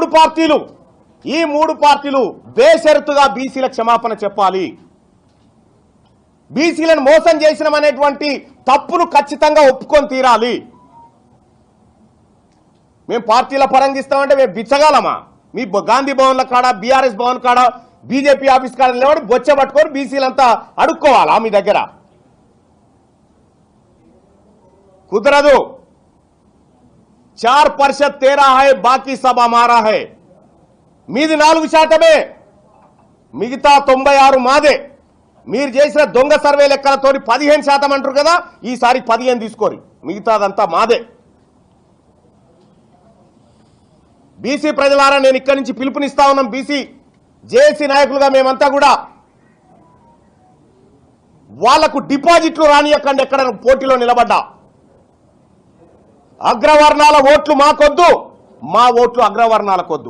మూడు పార్టీలు ఈ మూడు పార్టీలు బేషరతుగా బీసీల క్షమాపణ చెప్పాలి. బీసీలను మోసం చేసినమనేటువంటి తప్పును ఖచ్చితంగా ఒప్పుకొని తీరాలి. మేము పార్టీల పరంగా ఇస్తామంటే మేము బిచ్చగలమా? మీ గాంధీ భవన్ల కాడ బీఆర్ఎస్ భవన్ కాడ బీజేపీ ఆఫీస్ కాడ నిలబడి బొచ్చ పట్టుకొని బీసీలంతా అడుక్కోవాలా మీ దగ్గర? కుదరదు. చార్ పరిషత్ తేరా హై బాకీ సభ మారా హై మీది నాలుగు శాతమే మిగతా తొంభై ఆరు మాదే మీరు చేసిన దొంగ సర్వే లెక్కలతోని పదిహేను శాతం అంటారు కదా ఈసారి పదిహేను తీసుకోరి మిగతాదంతా మాదే బీసీ ప్రజలారా నేను ఇక్కడి నుంచి పిలుపునిస్తా ఉన్నాం బీసీ జేఏసీ నాయకులుగా మేమంతా కూడా వాళ్ళకు డిపాజిట్లు రానియకండి ఎక్కడ పోటీలో నిలబడ్డా అగ్రవర్ణాల ఓట్లు మాకొద్దు. మా ఓట్లు అగ్రవర్ణాలకొద్దు.